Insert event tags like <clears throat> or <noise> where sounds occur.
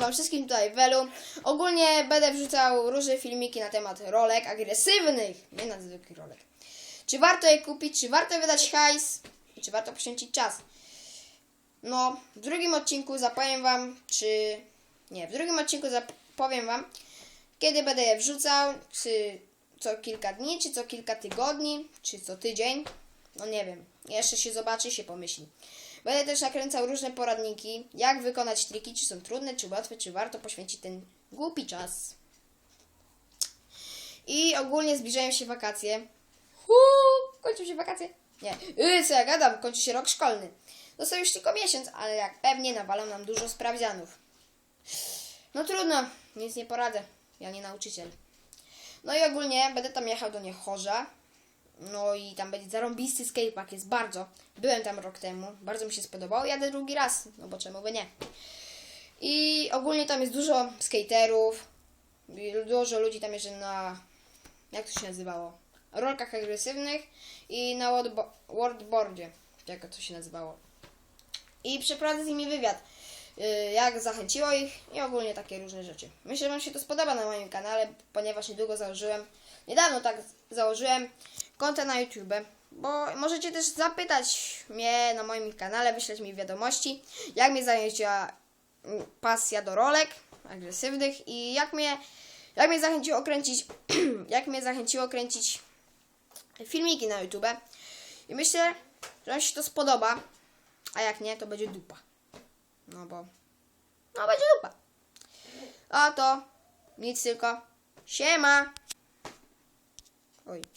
wam wszystkim tutaj Welu. Ogólnie będę wrzucał różne filmiki na temat rolek agresywnych, nie na zwykłych rolek. Czy warto je kupić, czy warto wydać hajs, czy warto poświęcić czas. No, w drugim odcinku zapowiem wam, czy... Nie, w drugim odcinku zapowiem wam, kiedy będę je wrzucał, czy co kilka dni, czy co kilka tygodni, czy co tydzień. No nie wiem, jeszcze się zobaczy, się pomyśli. Będę też nakręcał różne poradniki, jak wykonać triki, czy są trudne, czy łatwe, czy warto poświęcić ten głupi czas. I ogólnie zbliżają się wakacje. Huu, kończą się wakacje? Nie. Yy, co ja gadam, kończy się rok szkolny. Został już tylko miesiąc, ale jak pewnie nawalą nam dużo sprawdzianów. No trudno, nic nie poradzę. Ja nie nauczyciel. No i ogólnie będę tam jechał do Niechorza. No i tam będzie zarąbisty skatepark, jest bardzo. Byłem tam rok temu, bardzo mi się spodobało. Jadę drugi raz, no bo czemu by nie. I ogólnie tam jest dużo skaterów. Dużo ludzi tam jeżdżą na... Jak to się nazywało? Rolkach agresywnych i na wordboardzie. Jak to się nazywało. I przeprowadzę z nimi wywiad. y, Jak zachęciło ich i ogólnie takie różne rzeczy. Myślę, że Wam się to spodoba na moim kanale, ponieważ niedługo założyłem, niedawno tak założyłem konto na YouTube. Bo możecie też zapytać mnie na moim kanale, wyśleć mi wiadomości, jak mnie zajęcia pasja do rolek agresywnych i jak mnie, jak mnie zachęciło kręcić, <clears throat> jak mnie zachęciło kręcić filmiki na YouTube. I myślę, że Wam się to spodoba, a jak nie, to będzie dupa. No bo, no będzie dupa. A to nic tylko. Siema! Oj.